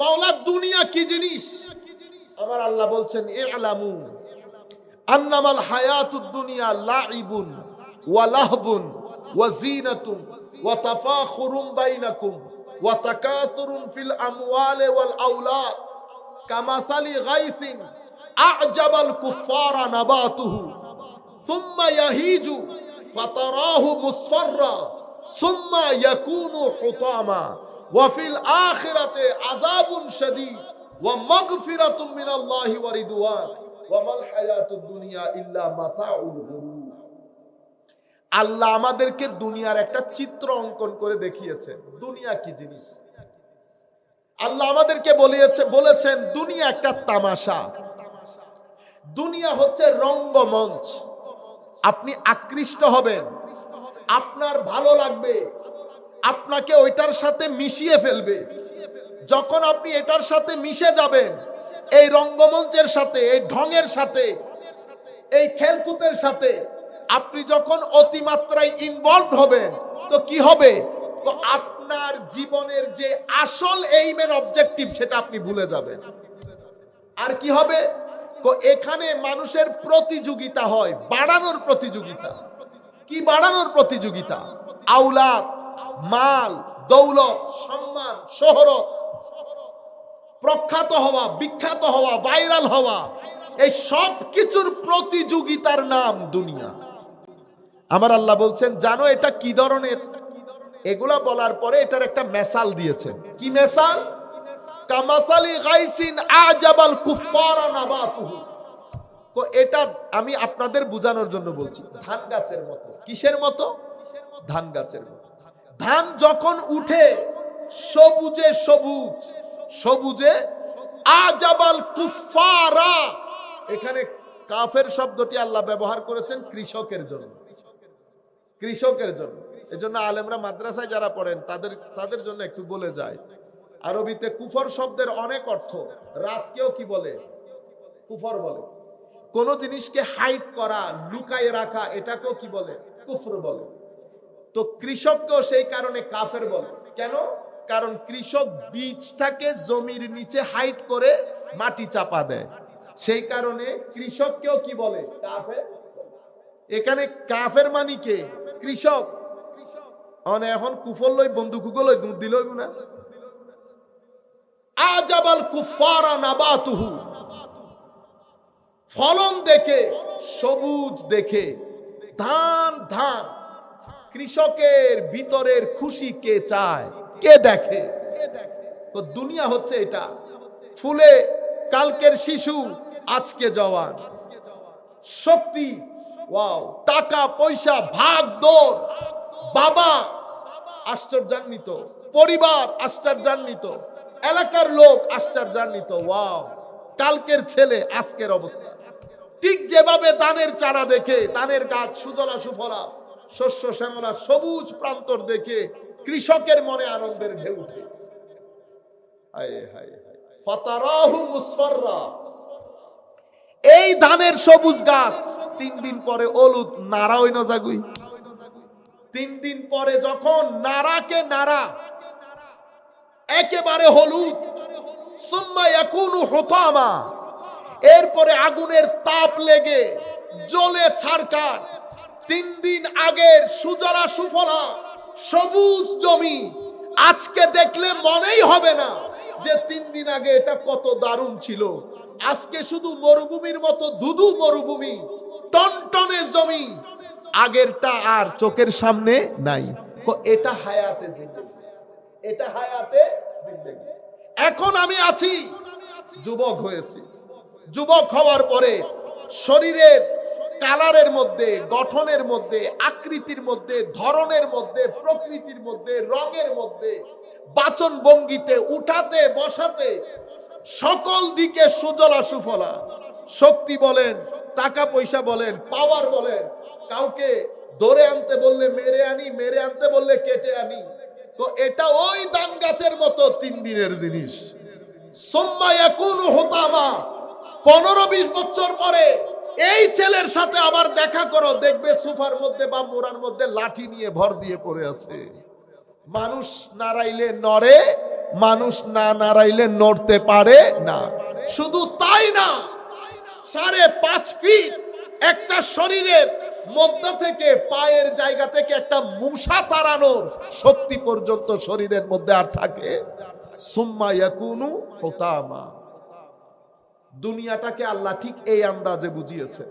মাওলা দুনিয়া কি জিনিস? আমার আল্লাহ বলছেন, ইলামু আন্নামাল হায়াতুদ দুনিয়া লাইবুন ওয়া লাহবুন ওয়া জিনাতুন ওয়া তাফাখুরুম বাইনাকুম ওয়া তাকাথুরুন ফিল আমওয়ালি ওয়াল আওলাদ কামাসালি গাইসিন আ'জাবাল কুফারা নাবাতুহু সুম্মা ইয়াহিজু ফাতারাহু মুসফাররা সুম্মা ইয়াকুনু হুতামা ওয়া ফিল শাদীদ ওয়া মাগফিরাতুম মিনাল্লাহি ওয়া রিদওয়ান, ওয়া মাল হায়াতুদ দুনিয়া ইল্লা মাতাউল গুরুর আল্লাহ আমাদেরকে দুনিয়ার একটা চিত্র অঙ্কন করে দুনিয়া কি জিনিস? আল্লাহ আমাদেরকে বলিয়েছে, বলেছেন, দুনিয়া একটা তামাশা। দুনিয়া হচ্ছে রঙ্গমঞ্চ। আপনি আকৃষ্ট হবেন। আপনার ভালো লাগবে। আপনাকে ওইটার সাথে মিশিয়ে ফেলবে। যখন আপনি এটার সাথে মিশে যাবেন, এই রঙ্গমঞ্চের সাথে, এই ঢঙের সাথে, এই খেলকুতের সাথে, আপনি যখন অতিমাত্রায় ইনভলভ হবেন, তো কি হবে? তো আপনার জীবনের যে আসল এইমের অবজেক্টিভ সেটা আপনি ভুলে যাবেন। আর কি হবে? তো এখানে মানুষের প্রতিযোগিতা হয়, বাড়ানোর প্রতিযোগিতা। কি বাড়ানোর প্রতিযোগিতা? আউলাদ মাল, দৌলত, সম্মান, শহরত প্রখ্যাত হওয়া, বিখ্যাত হওয়া, ভাইরাল হওয়া, এই সব কিছুর প্রতিযোগিতার নাম দুনিয়া। আমার আল্লাহ বলছেন, জানো এটা কি ধরনের? এগুলা বলার পরে এটার একটা মেসাল দিয়েছেন। কি মেসাল? কামাসালি গাইসিন আজাবাল কুফারা তো এটা আমি আপনাদের বোঝানোর জন্য বলছি, ধান গাছের মতো। কিসের মতো? ধান গাছের মতো। ধান যখন উঠে, সবুজে সবুজ। সবুজে আজাবাল কুফারা এখানে কাফের শব্দটি আল্লাহ ব্যবহার করেছেন কৃষকের জন্য। কৃষকের জন্য। এজন্য আলেমরা মাদ্রাসায় যারা পড়েন, তাদের তাদের জন্য একটু বলে যায়। আরবিতে কুফর শব্দের অনেক অর্থ। রাতকেও কি বলে? কুফর বলে। কোন জিনিসকে হাইট করা, লুকায় রাখা, এটাকেও কি বলে? কুফর বলে। তো কৃষককেও সেই কারণে কাফের বলে। কেন? কারণ কৃষক বীজটাকে জমির নিচে হাইট করে মাটি চাপা দেয়। সেই কারণে কৃষককেও কি বলে? কাফের। এখানে কাফের মানি কে? কৃষক। এখন কুফর লই বন্ধু কুকলই দুধ দিল না। আজাবাল কুফারা নাবাতুহু। ফলন দেখে, সবুজ দেখে, ধান ধান। কৃষকের ভিতরের খুশি কে চায়? কে দেখে? তো দুনিয়া হচ্ছে এটা। ফুলে কালকের শিশু, আজকে জওয়ান। শক্তি টাকা, পয়সা, ভাগ, দৌড়। বাবা আশ্চর্যান্বিত, পরিবার আশ্চর্যান্বিত, এলাকার লোক আশ্চর্যান্বিত, ওয়াও। কালকের ছেলে, আজকের অবস্থা। ঠিক যেভাবে দানের চারা দেখে, দানের গাছ, সুজলা, সুফলা, শস্য, শ্যামলা, সবুজ প্রান্তর দেখে কৃষকের মনে আনন্দের ঢেউ উঠে। এই ধানের সবুজ গাছ, তিন দিন পরে অলুদ নাড়া ওই নজাগুই তিন দিন পরে যখন নাড়াকে নাড়া, একেবারে হলুদ। এরপরে আগুনের তাপ লেগে জ্বলে ছাড়কার তিন দিন আগের সুজলা সুফলা। সবুজ জমি। আজকে দেখলে মনেই হবে না যে তিন দিন আগে এটা কত দারুণ ছিল। আজকে শুধু মরুভূমির মতো দুদু মরুভূমি, টনটনে জমি। আগেরটা আর চোখের সামনে নাই। এটা হায়াতে এটা হায়াতে এখন আমি আছি, যুবক হয়েছি। যুবক হওয়ার পরে শরীরের কালারের মধ্যে, গঠনের মধ্যে, আকৃতির মধ্যে, ধরনের মধ্যে, প্রকৃতির মধ্যে, রঙের মধ্যে, বাচন ভঙ্গিতে, উঠাতে, বসাতে, সকল দিকে সুজলা সুফলা। শক্তি বলেন, টাকা পয়সা বলেন পাওয়ার বলেন। কাউকে ধরে আনতে বললে মেরে আনি, মেরে আনতে বললে কেটে আনি। তো এটা ওই দান গাছের মতো তিন দিনের জিনিস। সোম্মা ইয়াকুনু হুতামা। পনেরো বিশ বছর পরে এই ছেলের সাথে আবার দেখা করো, দেখবে সোফার মধ্যে বা মোড়ার মধ্যে লাঠি নিয়ে ভর দিয়ে পড়ে আছে। মানুষ নাড়াইলে নরে মানুষ না নাড়াইলে নড়তে পারে না। শুধু তাই না, সাড়ে পাঁচ ফিট একটা শরীরের মধ্য থেকে পায়ের জায়গা থেকে একটা মুসা তাড়ানোর শক্তি পর্যন্ত শরীরের মধ্যে আর থাকে। সুম্মা ইয়াকুনু হোতামা। দুনিয়াটাকে আল্লাহ ঠিক এই আন্দাজে বুঝিয়েছে।